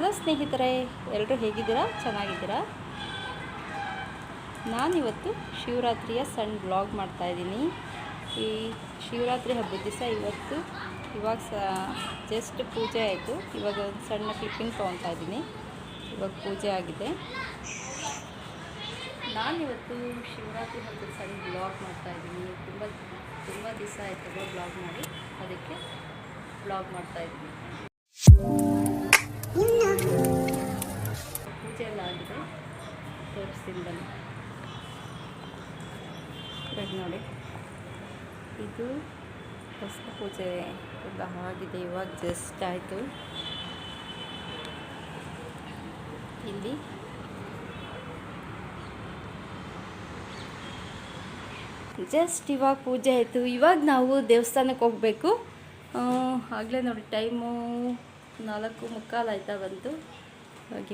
Hello ಸ್ನೇಹಿತರೆ ಎಲ್ಲರೂ ಹೇಗಿದ್ದೀರಾ? ಚೆನ್ನಾಗಿದ್ದೀರಾ? ನಾನಿವತ್ತು ಶಿವರಾತ್ರಿಯ ಸಣ್ಣ ಬ್ಲಾಗ್ ಮಾಡ್ತಾಯಿದ್ದೀನಿ ಈ ಶಿವರಾತ್ರಿ ಹಬ್ಬದ ದಿವಸ ಇವತ್ತು, ಇವಾಗ ಜಸ್ಟ್ ಪೂಜೆ ಆಯಿತು. ಇವಾಗ ಒಂದು ಸಣ್ಣ ಕ್ಲಿಪ್ಪಿಂಗ್ ತೊಗೊತಾ ಇದ್ದೀನಿ. ಇವಾಗ ಪೂಜೆ ಆಗಿದೆ. ನಾನಿವತ್ತು ಶಿವರಾತ್ರಿ ಹಬ್ಬದ ಸಣ್ಣ ಬ್ಲಾಗ್ ಮಾಡ್ತಾಯಿದ್ದೀನಿ ತುಂಬ ತುಂಬ ದಿವಸ ಆಯಿತು ಬ್ಲಾಗ್ ಮಾಡಿ. ಅದಕ್ಕೆ ಬ್ಲಾಗ್ ಮಾಡ್ತಾಯಿದ್ದೀನಿ ಪೂಜೆ ಎಲ್ಲ ಆಗಿದೆ. ತೋರಿಸ್ತೀನಿ ಬನ್ನಿ. ನೋಡಿ. ಇದು ಹೊಸ ಪೂಜೆ ಎಲ್ಲ ಆಗಿದೆ. ಇವಾಗ ಜಸ್ಟ್ ಆಯಿತು. ಇಲ್ಲಿ ಜಸ್ಟ್ ಇವಾಗ ಪೂಜೆ ಆಯಿತು. ಇವಾಗ ನಾವು ದೇವಸ್ಥಾನಕ್ಕೆ ಹೋಗಬೇಕು. ಆಗಲೇ ನೋಡಿ, ಟೈಮು ನಾಲ್ಕು ಮುಕ್ಕಾಲು ಆಯ್ತಾ ಬಂತು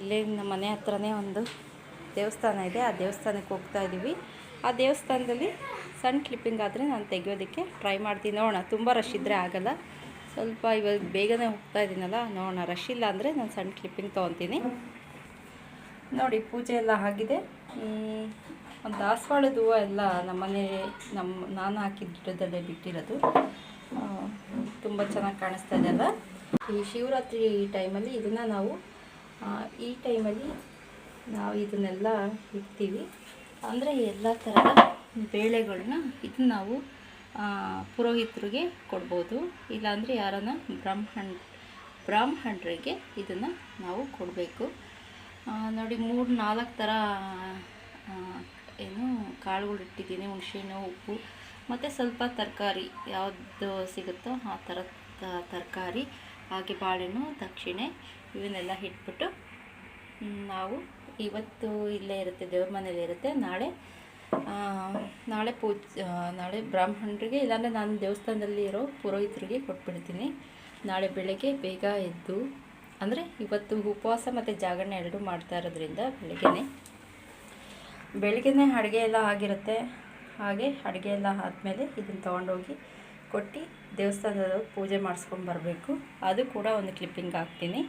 ಇಲ್ಲೇ ನಮ್ಮ ಮನೆ ಹತ್ರನೇ ಒಂದು ದೇವಸ್ಥಾನ ಇದೆ. ಆ ದೇವಸ್ಥಾನಕ್ಕೆ ಹೋಗ್ತಾ ಇದ್ದೀವಿ ಆ ದೇವಸ್ಥಾನದಲ್ಲಿ ಸಣ್ಣ ಕ್ಲಿಪ್ಪಿಂಗ್ ಆದರೆ ನಾನು ತೆಗೆಯೋದಕ್ಕೆ ಟ್ರೈ ಮಾಡ್ತೀನಿ. ನೋಡೋಣ, ತುಂಬ ರಶ್ ಇದ್ದರೆ ಆಗಲ್ಲ. ಸ್ವಲ್ಪ ಇವಾಗ ಬೇಗನೆ ಹೋಗ್ತಾ ಇದ್ದೀನಲ್ಲ ನೋಡೋಣ. ರಶ್ ಇಲ್ಲ ಅಂದರೆ ನಾನು ಸಣ್ಣ ಕ್ಲಿಪ್ಪಿಂಗ್ ತೊಗೊತೀನಿ. ನೋಡಿ, ಪೂಜೆ ಎಲ್ಲ ಆಗಿದೆ. ಒಂದು ದಾಸವಾಳದ ಹೂವು ಎಲ್ಲ ನಮ್ಮನೆ ನಮ್ಮ ನಾನು ಹಾಕಿದ ಬಿಟ್ಟಿರೋದು. ತುಂಬ ಚೆನ್ನಾಗಿ ಕಾಣಿಸ್ತಾ ಇದೆ ಅಲ್ಲ ಈ ಶಿವರಾತ್ರಿ ಟೈಮಲ್ಲಿ ಇದನ್ನು ನಾವು ಈ ಟೈಮಲ್ಲಿ ನಾವು ಇದನ್ನೆಲ್ಲ ಇಡ್ತೀವಿ. ಅಂದರೆ ಎಲ್ಲ ಥರದ ಬೇಳೆಗಳನ್ನ ಇದನ್ನ ನಾವು ಪುರೋಹಿತರಿಗೆ ಕೊಡ್ಬೋದು. ಇಲ್ಲಾಂದರೆ ಯಾರನ್ನ ಬ್ರಾಹ್ಮಣ, ಬ್ರಾಹ್ಮಣರಿಗೆ ಇದನ್ನು ನಾವು ಕೊಡಬೇಕು. ನೋಡಿ ಮೂರು ನಾಲ್ಕು ಥರ ಏನು ಕಾಳುಗಳು ಇಟ್ಟಿದ್ದೀನಿ. ಹುಣಸೆಹಣ್ಣು, ಉಪ್ಪು, ಮತ್ತು ಸ್ವಲ್ಪ ತರಕಾರಿ ಯಾವುದು ಸಿಗುತ್ತೋ ಆ ಥರ ತರಕಾರಿ. ಹಾಗೆ ಬಾಳೆಹಣ್ಣು, ದಕ್ಷಿಣೆ ಇವನ್ನೆಲ್ಲ ಇಟ್ಬಿಟ್ಟು ನಾವು ಇವತ್ತು ಇಲ್ಲೇ ಇರುತ್ತೆ, ದೇವ್ರ ಮನೇಲಿ ಇರುತ್ತೆ. ನಾಳೆ ನಾಳೆ ಪೂಜೆ ನಾಳೆ ಬ್ರಾಹ್ಮಣರಿಗೆ, ಇಲ್ಲಾಂದರೆ ನಾನು ದೇವಸ್ಥಾನದಲ್ಲಿ ಇರೋ ಪುರೋಹಿತರಿಗೆ ಕೊಟ್ಬಿಡ್ತೀನಿ. ನಾಳೆ ಬೆಳಗ್ಗೆ ಬೇಗ ಎದ್ದು, ಅಂದರೆ ಇವತ್ತು ಉಪವಾಸ ಮತ್ತು ಜಾಗರಣೆ ಎರಡೂ ಮಾಡ್ತಾ ಇರೋದ್ರಿಂದ ಬೆಳಗ್ಗೆನೆ. ಬೆಳಗ್ಗೆನೆ ಅಡುಗೆ ಎಲ್ಲ ಆಗಿರುತ್ತೆ. ಹಾಗೆ ಅಡುಗೆ ಎಲ್ಲ ಆದಮೇಲೆ ಇದನ್ನು ತೊಗೊಂಡೋಗಿ ಕೊಟ್ಟು ದೇವಸ್ಥಾನದ ಪೂಜೆ ಮಾಡಿಸ್ಕೊಂಡು ಬರಬೇಕು. ಅದು ಕೂಡ ಒಂದು ಕ್ಲಿಪ್ಪಿಂಗ್ ಹಾಕ್ತೀನಿ.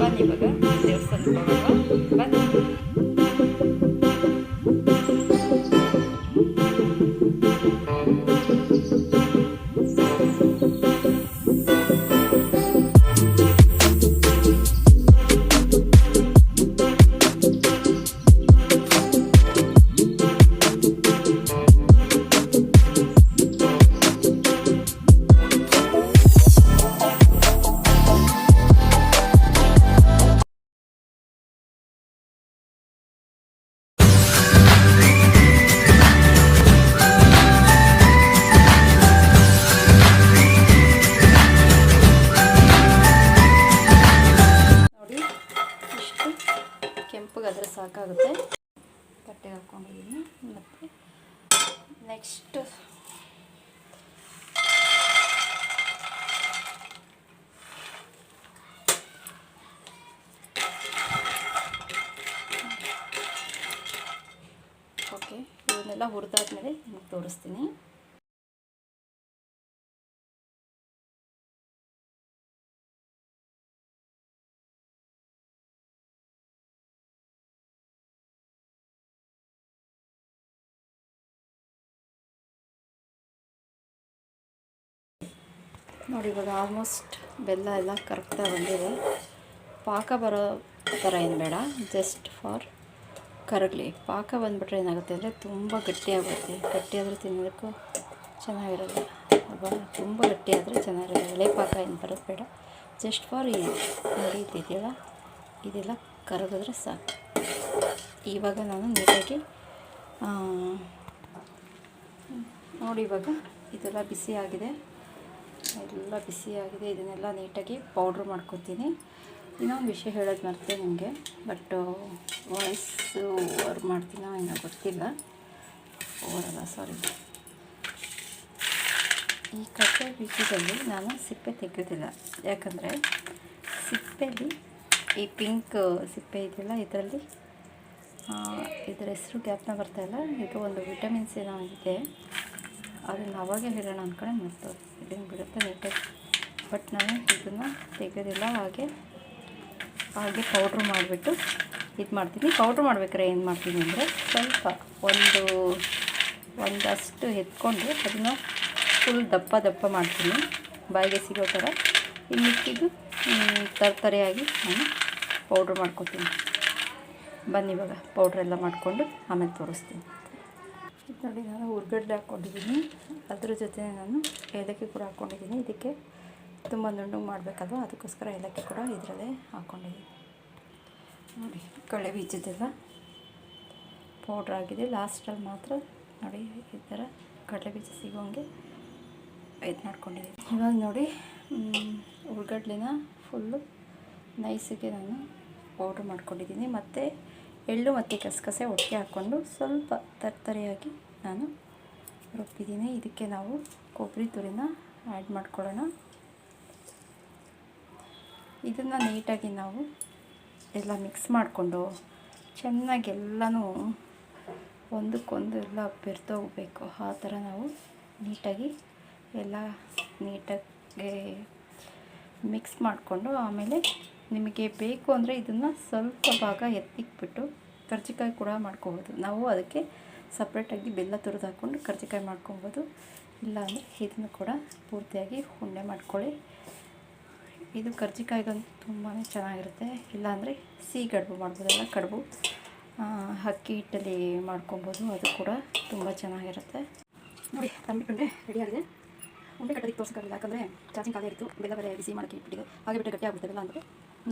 ಬನ್ನಿ ಇವಾಗ ದೇವಸ್ಥಾನಕ್ಕೆ ಬನ್ನಿ. ನೆಕ್ಸ್ಟ್ ಓಕೆ ಇವನ್ನೆಲ್ಲ ಹುರಿದಾದ್ಮೇಲೆ ನಿಮಗೆ ತೋರಿಸ್ತೀನಿ. ನೋಡಿ, ಇವಾಗ ಆಲ್ಮೋಸ್ಟ್ ಬೆಲ್ಲ ಎಲ್ಲ ಕರಗ್ತಾ ಬಂದಿದೆ. ಪಾಕ ಬರೋ ಥರ ಏನು ಬೇಡ ಜಸ್ಟ್ ಫಾರ್ ಕರಗಲಿ. ಪಾಕ ಬಂದುಬಿಟ್ರೆ ಏನಾಗುತ್ತೆ ಅಂದರೆ ತುಂಬ ಗಟ್ಟಿಯಾಗುತ್ತೆ ಗಟ್ಟಿಯಾದರೆ ತಿನ್ನೋದಕ್ಕೂ ಚೆನ್ನಾಗಿರಲ್ಲ. ಅಲ್ವಾ? ತುಂಬ ಗಟ್ಟಿಯಾದರೆ ಚೆನ್ನಾಗಿರಲ್ಲ. ಎಳೆ ಪಾಕ ಏನು ಬರೋದು ಬೇಡ. ಜಸ್ಟ್ ಫಾರ್ ಈ ನೋಡಿ, ಇದೆಯಲ್ಲ? ಇದೆಲ್ಲ ಕರಗಿದ್ರೆ ಸಾಕು. ಇವಾಗ ನಾನು ನೀಟಾಗಿ ನೋಡಿ, ಇವಾಗ ಇದೆಲ್ಲ ಬಿಸಿ ಆಗಿದೆ. ಎಲ್ಲ ಬಿಸಿಯಾಗಿದೆ ಇದನ್ನೆಲ್ಲ ನೀಟಾಗಿ ಪೌಡ್ರ್ ಮಾಡ್ಕೊತೀನಿ. ಇನ್ನೊಂದು ವಿಷಯ ಹೇಳೋದು ಮರ್ತೆ ನಿಮಗೆ ಬಟ್ ವಾಯ್ಸು ಓವರ್ ಮಾಡ್ತೀನೋ ಏನೋ ಗೊತ್ತಿಲ್ಲ. ಓವರಲ್ಲ ಸಾರಿ ಈ ಕಟ್ಟೆ ಬೀಜದಲ್ಲಿ ನಾನು ಸಿಪ್ಪೆ ತೆಗೆಯೋದಿಲ್ಲ ಯಾಕಂದರೆ ಸಿಪ್ಪೆಯಲ್ಲಿ ಈ ಪಿಂಕ್ ಸಿಪ್ಪೆ ಇದೆಯಲ್ಲ, ಇದರಲ್ಲಿ ಇದರ ಹೆಸರು ಜ್ಞಾಪನ ಬರ್ತಾಯಿಲ್ಲ ಇದು ಒಂದು ವಿಟಮಿನ್ಸ್ ಏನೋ ಇದೆ. ಅದನ್ನು ಅವಾಗೇ ಹೇಳೋಣ ಅಂದ್ಕೊಂಡೆ ಮತ್ತು ಇದನ್ನು ಬಿಡುತ್ತೆ ನೀಟಾಗಿ ಬಟ್ ನಾನು ಇದನ್ನು ತೆಗೆಯೋದಿಲ್ಲ ಹಾಗೆ ಹಾಗೆ ಪೌಡ್ರ್ ಮಾಡಿಬಿಟ್ಟು ಇದು ಮಾಡ್ತೀನಿ. ಪೌಡ್ರ್ ಮಾಡ್ಬೇಕಾದ್ರೆ ಏನು ಮಾಡ್ತೀನಿ ಅಂದರೆ ಸ್ವಲ್ಪ ಒಂದು, ಒಂದಷ್ಟು ಎತ್ಕೊಂಡು ಅದನ್ನು ಫುಲ್ ದಪ್ಪ ದಪ್ಪ ಮಾಡ್ತೀನಿ. ಬಾಯಿಗೆ ಸಿಗೋ ಥರ. ಇನ್ನು ಮಿಕ್ಕಿದ್ದು ತರತರಿಯಾಗಿ ನಾನು ಪೌಡ್ರ್ ಮಾಡ್ಕೊತೀನಿ. ಬನ್ನಿ ಇವಾಗ ಪೌಡ್ರ್ ಎಲ್ಲ ಮಾಡಿಕೊಂಡು ಆಮೇಲೆ ತೋರಿಸ್ತೀನಿ. ನೋಡಿ ನಾನು ಹುರ್ಗಡ್ಲೆ ಹಾಕ್ಕೊಂಡಿದ್ದೀನಿ. ಅದ್ರ ಜೊತೆ ನಾನು ಏಲಕ್ಕಿ ಕೂಡ ಹಾಕ್ಕೊಂಡಿದ್ದೀನಿ. ಇದಕ್ಕೆ ತುಂಬ ನುಣ್ಣಗೆ ಮಾಡಬೇಕಲ್ವ? ಅದಕ್ಕೋಸ್ಕರ ಏಲಕ್ಕಿ ಕೂಡ ಇದರಲ್ಲೇ ಹಾಕ್ಕೊಂಡಿದ್ದೀನಿ. ನೋಡಿ, ಕಳೆ ಬೀಜದೆಲ್ಲ ಪೌಡ್ರ್ ಆಗಿದೆ. ಲಾಸ್ಟಲ್ಲಿ ಮಾತ್ರ ನೋಡಿ, ಈ ಥರ ಕಡಲೆ ಬೀಜ ಸಿಗೋಂಗೆ ಇದು ಮಾಡ್ಕೊಂಡಿದ್ದೀನಿ. ಇವಾಗ ನೋಡಿ ಉಳ್ಳಗಡ್ಲಿನ ಫುಲ್ಲು ನೈಸಿಗೆ ನಾನು ಪೌಡ್ರ್ ಮಾಡ್ಕೊಂಡಿದ್ದೀನಿ. ಮತ್ತು ಎಳ್ಳು ಮತ್ತು ಕಸಕಸೆ ಒಟ್ಟಿಗೆ ಹಾಕ್ಕೊಂಡು ಸ್ವಲ್ಪ ತರ್ತರಿಯಾಗಿ ನಾನು ರುಬ್ಬಿದ್ದೀನಿ. ಇದಕ್ಕೆ ನಾವು ಕೊಬ್ಬರಿ ತುರಿನ ಆ್ಯಡ್ ಮಾಡ್ಕೊಳ್ಳೋಣ. ಇದನ್ನು ನೀಟಾಗಿ ನಾವು ಎಲ್ಲ ಮಿಕ್ಸ್ ಮಾಡಿಕೊಂಡು ಚೆನ್ನಾಗಿ ಎಲ್ಲನೂ ಒಂದಕ್ಕೊಂದು ಎಲ್ಲ ಬೆರ್ತೋಗ್ಬೇಕು ಆ ಥರ ನಾವು ನೀಟಾಗಿ ಎಲ್ಲ ನೀಟಾಗಿ ಮಿಕ್ಸ್ ಮಾಡಿಕೊಂಡು ಆಮೇಲೆ ನಿಮಗೆ ಬೇಕು ಅಂದರೆ ಇದನ್ನು ಸ್ವಲ್ಪ ಭಾಗ ಎತ್ತಿಕ್ಬಿಟ್ಟು ಕರ್ಜಿಕಾಯಿ ಕೂಡ ಮಾಡ್ಕೋಬೋದು. ನಾವು ಅದಕ್ಕೆ ಸಪ್ರೇಟಾಗಿ ಬೆಲ್ಲ ತುರಿದು ಹಾಕ್ಕೊಂಡು ಕರ್ಜಿಕಾಯಿ ಮಾಡ್ಕೊಬೋದು. ಇಲ್ಲಾಂದರೆ ಇದನ್ನು ಕೂಡ ಪೂರ್ತಿಯಾಗಿ ಉಂಡೆ ಮಾಡ್ಕೊಳ್ಳಿ. ಇದು ಕರ್ಜಿಕಾಯಿಗಂತೂ ತುಂಬಾ ಚೆನ್ನಾಗಿರುತ್ತೆ. ಇಲ್ಲಾಂದರೆ ಸಿಹಿ ಕಡುಬು ಮಾಡ್ಬೋದಲ್ಲ, ಕಡುಬು. ಅಕ್ಕಿ ಹಿಟ್ಟಲ್ಲಿ ಮಾಡ್ಕೊಬೋದು. ಅದು ಕೂಡ ತುಂಬ ಚೆನ್ನಾಗಿರುತ್ತೆ. ನೋಡಿ ತಂಬಿಟ್ಟು ಉಂಡೆ ರೆಡಿ ಆಗಿದೆ. ಉಂಡೆ ಕಟ್ಟೋದಕ್ಕೆ ತೋರಿಸ್ಕೊಳ್ಳಿಲ್ಲ ಯಾಕಂದರೆ ಚಾರ್ಜಿಂಗ್ ಖಾಲಿ ಇತ್ತು. ಬೆಲ್ಲ ಬೇರೆ ಬಿಸಿ ಮಾಡೋಕ್ಕೆ ಇಟ್ಬಿಟ್ಟಿದ್ದು ಹಾಗೆ ಬಿಟ್ಟರೆ ಗಟ್ಟಿ ಆಗ್ಬಿಡ್ತದಲ್ಲ ಅಂದರೆ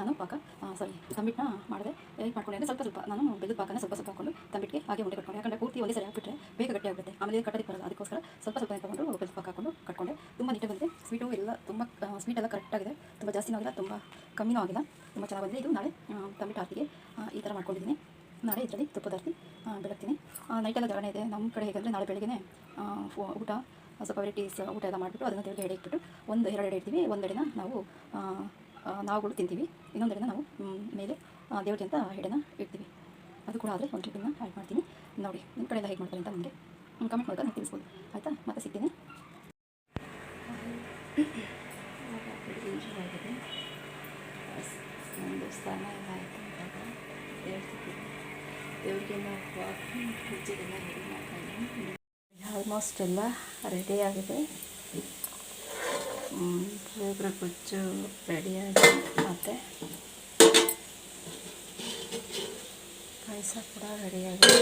ನಾನು ಪಾಕ ಸಾರಿ ತಂಬಿಟ್ಟನ್ನ ಮಾಡಿದೆ. ಹೇಗೆ ಮಾಡ್ಕೊಂಡೆ ಅಂದರೆ ಸ್ವಲ್ಪ ಸ್ವಲ್ಪ, ನಾನು ಬೆಲ್ಲದ ಪಾಕನ ಸ್ವಲ್ಪ ಸ್ವಲ್ಪ ಹಾಕೊಂಡು ತಂಬಿಟ್ಟಿಗೆ ಹಾಗೆ ಉಂಡೆ ಕಟ್ಕೊಂಡೆ. ಯಾಕಂದರೆ ಪೂರ್ತಿ ಒಂದೇ ಸರಿ ಹಾಕ್ಬಿಟ್ರೆ ಬೇಗ ಗಟ್ಟಿ ಆಗುತ್ತೆ ಆಮೇಲೆ ಕಟ್ಟೋದಕ್ಕೆ ಅದಕ್ಕೋಸ್ಕರ ಸ್ವಲ್ಪ ಸ್ವಲ್ಪ ತಗೊಂಡು ಬೆಲ್ಲದ ಪಾಕ ಹಾಕೊಂಡು ಕಟ್ಕೊಂಡೆ. ತುಂಬ ನೀಟಾಗಿ ಬಂದಿದೆ. ಸ್ವೀಟು ಎಲ್ಲ ತುಂಬ ಸ್ವೀಟ್ ಎಲ್ಲ ಕರೆಕ್ಟಾಗಿದೆ ತುಂಬ ಜಾಸ್ತಿನೂ ಆಗಿಲ್ಲ, ತುಂಬ ಕಮ್ಮಿನೂ ಆಗಿಲ್ಲ. ತುಂಬ ಚೆನ್ನಾಗಿ ಬಂದಿದೆ. ಇದು ನಾಳೆ ತಂಬಿಟ್ಟು ಆರತಿಗೆ ಈ ಥರ ಮಾಡ್ಕೊಂಡಿದ್ದೀನಿ. ನಾಳೆ ಇದರಲ್ಲಿ ತುಪ್ಪದ ಆರತಿ ಬೆಳಗ್ತೀನಿ. ನೈಟೆಲ್ಲ ಜಾಗರಣೆ ಇದೆ. ನಮ್ಮ ಕಡೆ ಹೇಗಂದರೆ ನಾಳೆ ಬೆಳಗ್ಗೆ ಊಟ, ಸ್ವಲ್ಪ ವೆರೈಟೀಸ್ ಊಟ ಎಲ್ಲ ಮಾಡಿಬಿಟ್ಟು ಅದನ್ನು ದೇವರಿಗೆ ಎಡೆ ಇಟ್ಬಿಟ್ಟು ಒಂದು ಎರಡು ಎಡೆ ಇಡ್ತೀವಿ. ಒಂದೆಡೆನ ನಾವು ನಾವುಗಳು ತಿಂತೀವಿ. ಇನ್ನೊಂದು ಎಡೆನ ನಾವು ಮೇಲೆ ದೇವ್ರಿಗೆ ಅಂತ ಹೆಡೆನ ಇಡ್ತೀವಿ. ಅದು ಕೂಡ ಆದರೆ ಒಂದು ಟ್ರಿಪ್ಪನ್ನ ಆ್ಯಡ್ ಮಾಡ್ತೀನಿ. ನೋಡಿ ನಿಮ್ಮ ಕಡೆ ಎಲ್ಲ ಹೇಗೆ ಮಾಡ್ತಾರೆ ಅಂತ ನನಗೆ ಕಮೆಂಟ್ ಮೂಲಕ ನಾನು ತಿಳಿಸ್ಬೋದು. ಆಯಿತಾ? ಮತ್ತೆ ಸಿಗ್ತೀನಿ. ಒಂದು ಸ್ನಾನ ಎಲ್ಲ ಆಯಿತು ಇವಾಗ ಹೇಳ್ತಿದ್ದೀನಿ ದೇವ್ರಿಗೆ ನಾವು ಹಾಕಿ ಪೂಜೆಗೆಲ್ಲ ರೆಡಿ ಮಾಡ್ತಾಯಿದ್ದೀನಿ ಆಲ್ಮೋಸ್ಟ್ ಎಲ್ಲ ರೆಡಿ ಆಗಿದೆ. ಪುಳಿಯೋಗರೆ ಗೊಜ್ಜು ರೆಡಿಯಾಗಿ ಮತ್ತು ಪಾಯಸ ಕೂಡ ರೆಡಿಯಾಗಿದೆ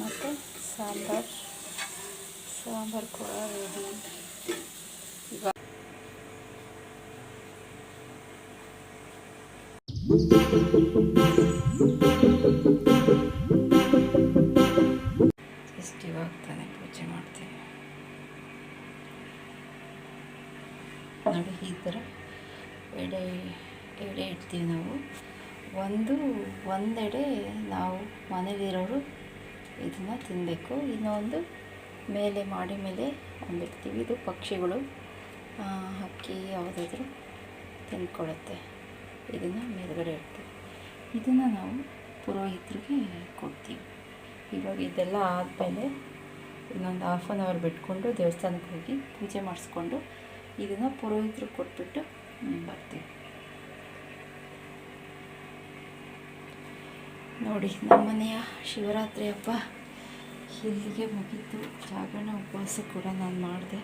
ಮತ್ತು ಸಾಂಬಾರ್ ಸಾಂಬಾರು ಕೂಡ ರೆಡಿ ಇವಾಗ ಜಸ್ಟ್ ಪೂಜೆ ಮಾಡ್ತೀವಿ ನೋಡಿ ಈ ಥರ ಎಡೆ ಎಡೆ ಇಡ್ತೀವಿ ನಾವು. ಒಂದು, ಒಂದೆಡೆ ನಾವು ಮನೇಲಿರೋರು ಇದನ್ನು ತಿನ್ನಬೇಕು ಇನ್ನೊಂದು ಮೇಲೆ ಮಾಡಿ ಮೇಲೆ ಒಂದಿಡ್ತೀವಿ ಇದು ಪಕ್ಷಿಗಳು ಅಕ್ಕಿ ಯಾವುದಾದ್ರೂ ತಿಂದ್ಕೊಳ್ಳುತ್ತೆ ಇದನ್ನು ಮೇಲುಗಡೆ ಇಡ್ತೀವಿ. ಇದನ್ನು ನಾವು ಪುರೋಹಿತರಿಗೆ ಕೊಡ್ತೀವಿ. ಇವಾಗ ಇದೆಲ್ಲ ಆದಮೇಲೆ ಇನ್ನೊಂದು ಹಾಫ್ ಆನ್ ಅವರ್ ಬಿಟ್ಕೊಂಡು ದೇವಸ್ಥಾನಕ್ಕೆ ಹೋಗಿ ಪೂಜೆ ಮಾಡಿಸ್ಕೊಂಡು ಇದನ್ನು ಪುರೋಹಿತರು ಕೊಟ್ಬಿಟ್ಟು ಬರ್ತೀವಿ. ನೋಡಿ ನಮ್ಮನೆಯ ಶಿವರಾತ್ರಿ ಹಬ್ಬ ಇಲ್ಲಿಗೆ ಮುಗೀತು. ಜಾಗರಣ ಉಪವಾಸ ಕೂಡ ನಾನು ಮಾಡಿದೆ.